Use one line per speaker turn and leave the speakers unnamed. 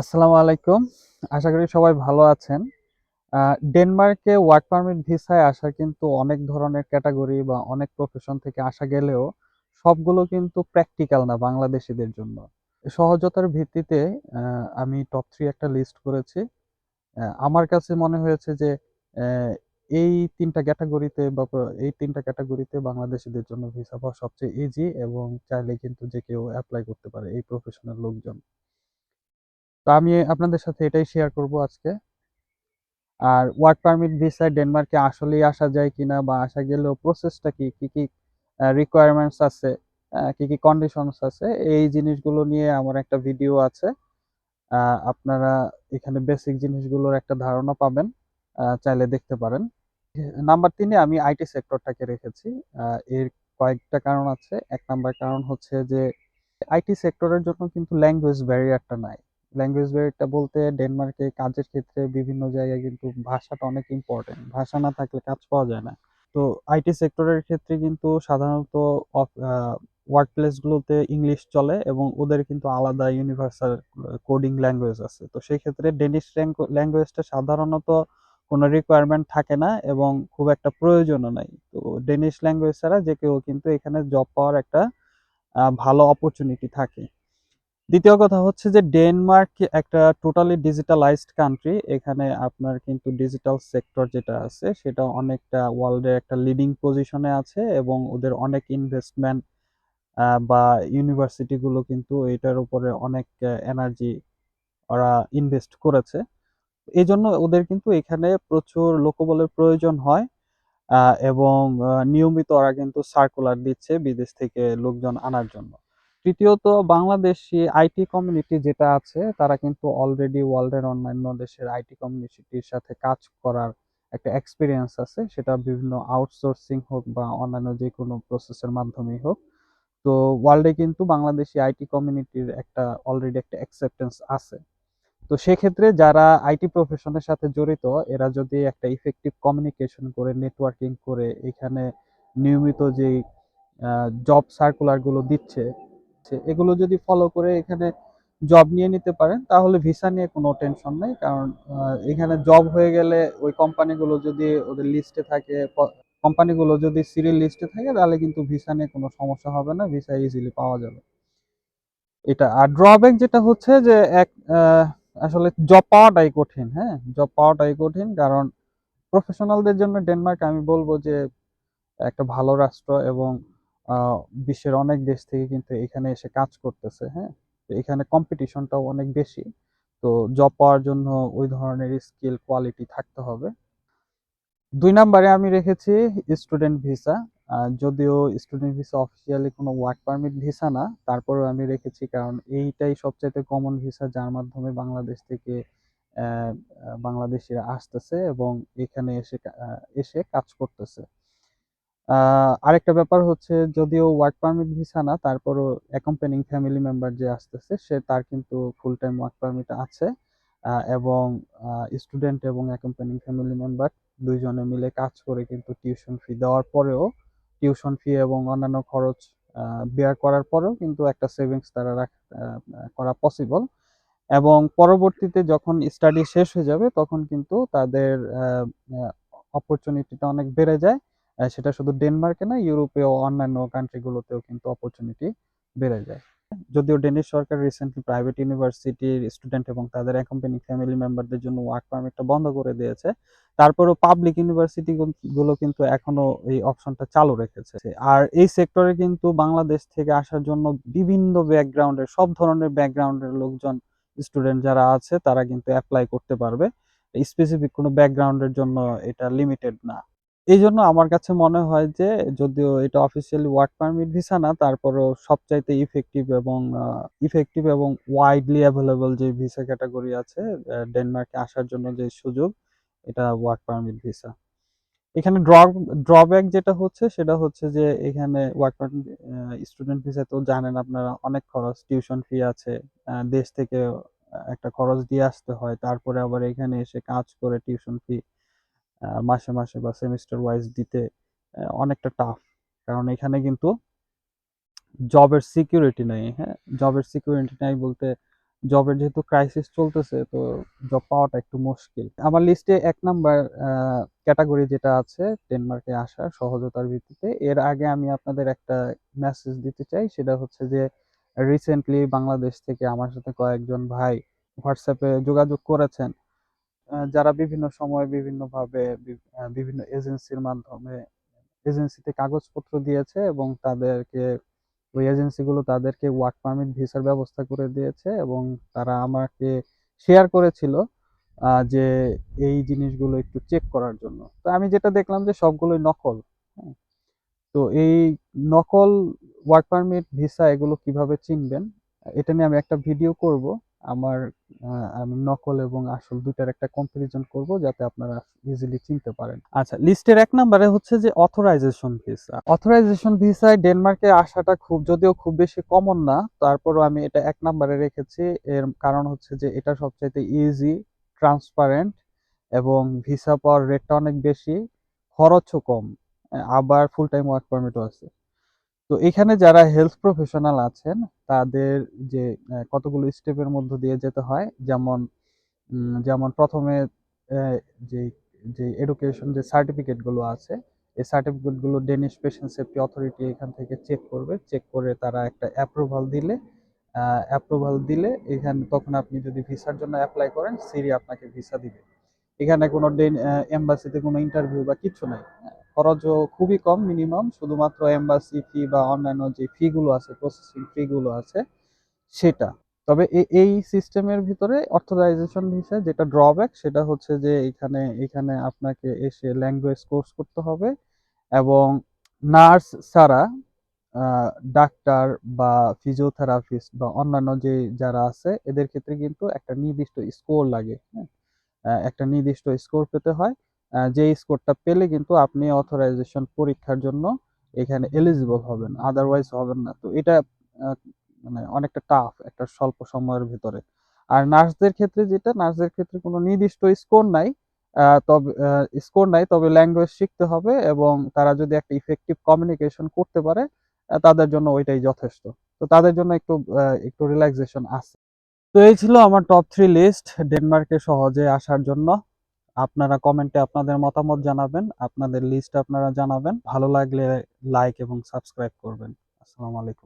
আসসালামু আলাইকুম। আশা করি সবাই ভালো আছেন। ডেনমার্কে ওয়ার্ক পারমিট ভিসায় আসা কিন্তু অনেক ধরনের ক্যাটাগরি বা অনেক প্রফেশন থেকে আসা গেলেও সবগুলো কিন্তু প্র্যাকটিক্যাল না বাংলাদেশিদের জন্য। সহজতার ভিত্তিতে আমি টপ থ্রি একটা লিস্ট করেছি। আমার কাছে মনে হয়েছে যে এই তিনটা ক্যাটাগরিতে বা এই তিনটা ক্যাটাগরিতে বাংলাদেশিদের জন্য ভিসা পাওয়া সবচেয়ে ইজি এবং চাইলে কিন্তু যে কেউ অ্যাপ্লাই করতে পারে এই প্রফেশনাল লোকজন। তো আমি আপনাদের সাথে এটাই শেয়ার করব আজকে। আর ওয়ার্ক পারমিট ভিসায় ডেনমার্কে আসলেই আসা যায় কিনা বা আসা গেলেও প্রসেসটা কি কি কি রিকোয়ারমেন্টস আছে কি কি কন্ডিশনস আছে, এই জিনিসগুলো নিয়ে আমার একটা ভিডিও আছে। আপনারা এখানে বেসিক জিনিসগুলোর একটা ধারণা পাবেন চাইলে দেখতে পারেন। নাম্বার তিনে আমি আইটি সেক্টরটাকে রেখেছি। এর কয়েকটা কারণ আছে। এক নাম্বার কারণ হচ্ছে যে আইটি সেক্টরের জন্য কিন্তু ল্যাঙ্গুয়েজ ব্যারিয়ারটা নাই। ল্যাঙ্গুয়েজ ব্যারিয়ারটা বলতে ডেনমার্কে কাজের ক্ষেত্রে বিভিন্ন জায়গায় কিন্তু ভাষাটা অনেক ইম্পর্টেন্ট ভাষা না থাকলে কাজ পাওয়া যায় না। তো আইটি সেক্টরের ক্ষেত্রে কিন্তু সাধারণত ওয়ার্ক প্লেসগুলোতে ইংলিশ চলে এবং ওদের কিন্তু আলাদা ইউনিভার্সাল কোডিং ল্যাঙ্গুয়েজ আছে। তো সেই ক্ষেত্রে ডেনিশ ল্যাঙ্গুয়েজটা সাধারণত কোনো রিকোয়ারমেন্ট থাকে না এবং খুব একটা প্রয়োজনও নাই। তো ডেনিশ ল্যাঙ্গুয়েজ ছাড়া যে কেউ কিন্তু এখানে জব পাওয়ার একটা ভালো অপরচুনিটি থাকে। দ্বিতীয় কথা হচ্ছে যে ডেনমার্ক একটা টোটালি ডিজিটালাইজড কান্ট্রি এখানে আপনার কিন্তু ডিজিটাল সেক্টর যেটা আছে, সেটা অনেকটা ওয়ার্ল্ডের একটা লিডিং পজিশনে আছে এবং ওদের অনেক ইনভেস্টমেন্ট বা ইউনিভার্সিটিগুলো কিন্তু এটার উপরে অনেক এনার্জি ওরা ইনভেস্ট করেছে। এই জন্য ওদের কিন্তু এখানে প্রচুর লোকবলের প্রয়োজন হয় এবং নিয়মিত ওরা কিন্তু সার্কুলার দিচ্ছে বিদেশ থেকে লোকজন আনার জন্য। তৃতীয়ত বাংলাদেশি আইটি কমিউনিটি যেটা আছে, তারা কিন্তু অলরেডি ওয়ার্ল্ডের অন্যান্য দেশের আইটি কমিউনিটির সাথে কাজ করার একটা এক্সপিরিয়েন্স আছে। সেটা বিভিন্ন আউটসোর্সিং হোক বা অন্যান্য যে কোনো প্রসেসের মাধ্যমেই হোক। তো ওয়ার্ল্ডে কিন্তু বাংলাদেশি আইটি কমিউনিটির একটা অলরেডি একটা অ্যাকসেপ্টেন্স আছে। তো সেক্ষেত্রে যারা আইটি প্রফেশনের সাথে জড়িত, এরা যদি একটা ইফেক্টিভ কমিউনিকেশন করে নেটওয়ার্কিং করে, এখানে নিয়মিত যে জব সার্কুলারগুলো দিচ্ছে এগুলো যদি ফলো করে এখানে জব নিয়ে নিতে পারেন, তাহলে ভিসা নিয়ে কোনো টেনশন নেই। কারণ এখানে জব হয়ে গেলে ওই কোম্পানিগুলো যদি ওদের লিস্টে থাকে কোম্পানিগুলো যদি সিরিয়াল লিস্টে থাকে, তাহলে কিন্তু ভিসা নিয়ে কোনো সমস্যা হবে না ভিসা ইজিলি পাওয়া যাবে। এটা, আর ড্রব্যাক যেটা হচ্ছে যে এক আসলে জব পাওয়াটাই কঠিন হ্যাঁ? জব পাওয়াটাই কঠিন, কারণ প্রফেশনালদের জন্য ডেনমার্ক আমি বলব যে একটা ভালো রাষ্ট্র এবং বিশ্বের অনেক দেশ থেকে কিন্তু এখানে এসে কাজ করতেছে হ্যাঁ? এখানে কম্পিটিশনটাও অনেক বেশি। তো জব পাওয়ার জন্য ওই ধরনের স্কিল কোয়ালিটি থাকতে হবে। দুই নম্বরে আমি রেখেছি স্টুডেন্ট ভিসা যদিও স্টুডেন্ট ভিসা অফিসিয়ালি কোনো ওয়ার্ক পারমিট ভিসা না, তারপরেও আমি রেখেছি কারণ এইটাই সবচাইতে কমন ভিসা যার মাধ্যমে বাংলাদেশ থেকে বাংলাদেশিরা আসতেছে এবং এখানে এসে এসে কাজ করতেছে। আরেকটা ব্যাপার হচ্ছে যদিও ওয়ার্ক পারমিট ভিসা না, তারপরও অ্যাকম্পানিং ফ্যামিলি মেম্বার যে আসতেছে, সে তার কিন্তু ফুল টাইম ওয়ার্ক পারমিট আছে এবং স্টুডেন্ট এবং অ্যাকম্পানিং ফ্যামিলি মেম্বার দুইজনে মিলে কাজ করে কিন্তু টিউশন ফি দেওয়ার পরেও টিউশন ফি এবং অন্যান্য খরচ বেয়ার করার পরেও কিন্তু একটা সেভিংস তারা করা পসিবল এবং পরবর্তীতে যখন স্টাডি শেষ হয়ে যাবে, তখন কিন্তু তাদের অপরচুনিটিটা অনেক বেড়ে যায়। সেটা শুধু ডেনমার্কে না ইউরোপেও অন্যান্য কান্ট্রিগুলোতেও কিন্তু অপরচুনিটি বেড়ে যায়। যদিও ডেনিশ সরকার রিসেন্টলি প্রাইভেট ইউনিভার্সিটির স্টুডেন্ট এবং তাদের অ্যাকম্পানি ফ্যামিলি মেম্বারদের জন্য ওয়ার্ক পারমিটটা বন্ধ করে দিয়েছে, তারপরেও পাবলিক ইউনিভার্সিটি গুলো কিন্তু এখনও এই অপশনটা চালু রেখেছে। আর এই সেক্টরে কিন্তু বাংলাদেশ থেকে আসার জন্য বিভিন্ন ব্যাকগ্রাউন্ডের সব ধরনের ব্যাকগ্রাউন্ডের লোকজন স্টুডেন্ট যারা আছে, তারা কিন্তু অ্যাপ্লাই করতে পারবে। স্পেসিফিক কোনো ব্যাকগ্রাউন্ডের জন্য এটা লিমিটেড না। এই জন্য আমার কাছে মনে হয় যে, যদিও এটা অফিসিয়ালি ওয়ার্ক পারমিট ভিসা না, তারপরেও সবচাইতে ইফেক্টিভ এবং ইফেক্টিভ এবং ওয়াইডলি অ্যাভেলেবল যে ভিসা ক্যাটাগরি আছে ডেনমার্কে আসার জন্য যে সুযোগ, এটা ওয়ার্ক পারমিট ভিসা এখানে ড্র ড্রব্যাক যেটা হচ্ছে, সেটা হচ্ছে যে, এখানে ওয়ার্ক পারমিট স্টুডেন্ট ভিসা তো জানেন আপনারা, অনেক খরচ টিউশন ফি আছে দেশ থেকে একটা খরচ দিয়ে আসতে হয়, তারপরে আবার এখানে এসে কাজ করে টিউশন ফি মাসে মাসে বা সেমিস্টার ওয়াইজ দিতে অনেকটা টাফ কারণ এখানে কিন্তু জবের সিকিউরিটি নেই হ্যাঁ? জবের সিকিউরিটি নাই বলতে জবের যেহেতু ক্রাইসিস চলতেছে, তো জব পাওয়াটা একটু মুশকিল। আমার লিস্টে এক নাম্বার ক্যাটাগরি যেটা আছে ডেনমার্কে আসার সহজতার ভিত্তিতে, এর আগে আমি আপনাদের একটা মেসেজ দিতে চাই, সেটা হচ্ছে যে রিসেন্টলি বাংলাদেশ থেকে আমার সাথে কয়েকজন ভাই হোয়াটসঅ্যাপে যোগাযোগ করেছেন। যারা বিভিন্ন সময় বিভিন্নভাবে বিভিন্ন এজেন্সির মাধ্যমে, এজেন্সিতে কাগজপত্র দিয়েছে এবং তাদেরকে, ওই এজেন্সিগুলো তাদেরকে ওয়ার্ক পারমিট ভিসার ব্যবস্থা করে দিয়েছে এবং তারা আমাকে শেয়ার করেছিল যে এই জিনিসগুলো একটু চেক করার জন্য তো আমি যেটা দেখলাম যে সবগুলোই নকল হ্যাঁ। তো এই নকল ওয়ার্ক পারমিট ভিসা এগুলো কীভাবে চিনবেন, এটা নিয়ে আমি একটা ভিডিও করব আমার আমি নকল এবং আসল দুইটার একটা কম্পারিজন করব যাতে আপনারা ইজিলি চিনতে পারেন। আচ্ছা লিস্টের এক নম্বরে হচ্ছে যে অথরাইজেশন ভিসা অথরাইজেশন ভিসায় ডেনমার্কে আসাটা খুব, যদিও খুব বেশি কমন না, তারপরও আমি এটা এক নম্বরে রেখেছি। এর কারণ হচ্ছে যে এটা সবচাইতে ইজি ট্রান্সপারেন্ট এবং ভিসা পাওয়ার রেটটা অনেক বেশি, খরচও কম, আবার ফুল টাইম ওয়ার্ক পারমিটও আছে। তো এখানে যারা হেলথ প্রফেশনাল আছেন তাদের যে কতগুলো স্টেপের মধ্য দিয়ে যেতে হয়, যেমন যেমন প্রথমে যে যে এডুকেশন যে সার্টিফিকেটগুলো আছে, এই সার্টিফিকেটগুলো ডেনিশ পেশেন্ট সেফটি অথরিটি এখান থেকে চেক করবে চেক করে তারা একটা অ্যাপ্রুভাল দিলে অ্যাপ্রুভাল দিলে এখানে তখন আপনি যদি ভিসার জন্য অ্যাপ্লাই করেন সিরি আপনাকে ভিসা দিবে। এখানে কোনো এম্বাসিতে কোনো ইন্টারভিউ বা কিছু নাই। খরচও খুবই কম মিনিমাম শুধুমাত্র এম্বাসি ফি বা অন্যান্য যে ফিগুলো আছে প্রসেসিং ফিগুলো আছে, সেটা। তবে এই সিস্টেমের ভিতরে অর্থোরাইজেশন ভিসা যেটা ড্রব্যাক সেটা হচ্ছে যে এখানে এখানে আপনাকে এসে ল্যাঙ্গুয়েজ কোর্স করতে হবে এবং নার্স ছাড়া ডাক্তার বা ফিজিওথেরাপিস্ট বা অন্যান্য যে যারা আছে, এদের ক্ষেত্রে কিন্তু একটা নির্দিষ্ট স্কোর লাগে হ্যাঁ? একটা নির্দিষ্ট স্কোর পেতে হয়। যে স্কোরটা পেলে কিন্তু আপনি অথরাইজেশন পরীক্ষার জন্য এখানে এলিজিবল হবেন আদারওয়াইজ হবেন না। তো এটা মানে অনেকটা টাফ একটা স্বল্প সময়ের ভিতরে। আর নার্সদের ক্ষেত্রে যেটা, নার্সদের ক্ষেত্রে কোনো নির্দিষ্ট স্কোর নাই তবে স্কোর নাই, তবে ল্যাঙ্গুয়েজ শিখতে হবে এবং তারা যদি একটা ইফেক্টিভ কমিউনিকেশন করতে পারে তাদের জন্য ওইটাই যথেষ্ট। তো তাদের জন্য একটু একটু রিল্যাক্সেশন আছে। তো এই ছিল আমার টপ থ্রি লিস্ট ডেনমার্কে সহজে আসার জন্য। আপনারা কমেন্টে আপনাদের মতামত জানাবেন, আপনাদের লিস্ট আপনারা জানাবেন। ভালো লাগলে লাইক এবং সাবস্ক্রাইব করবেন। আসসালামু আলাইকুম।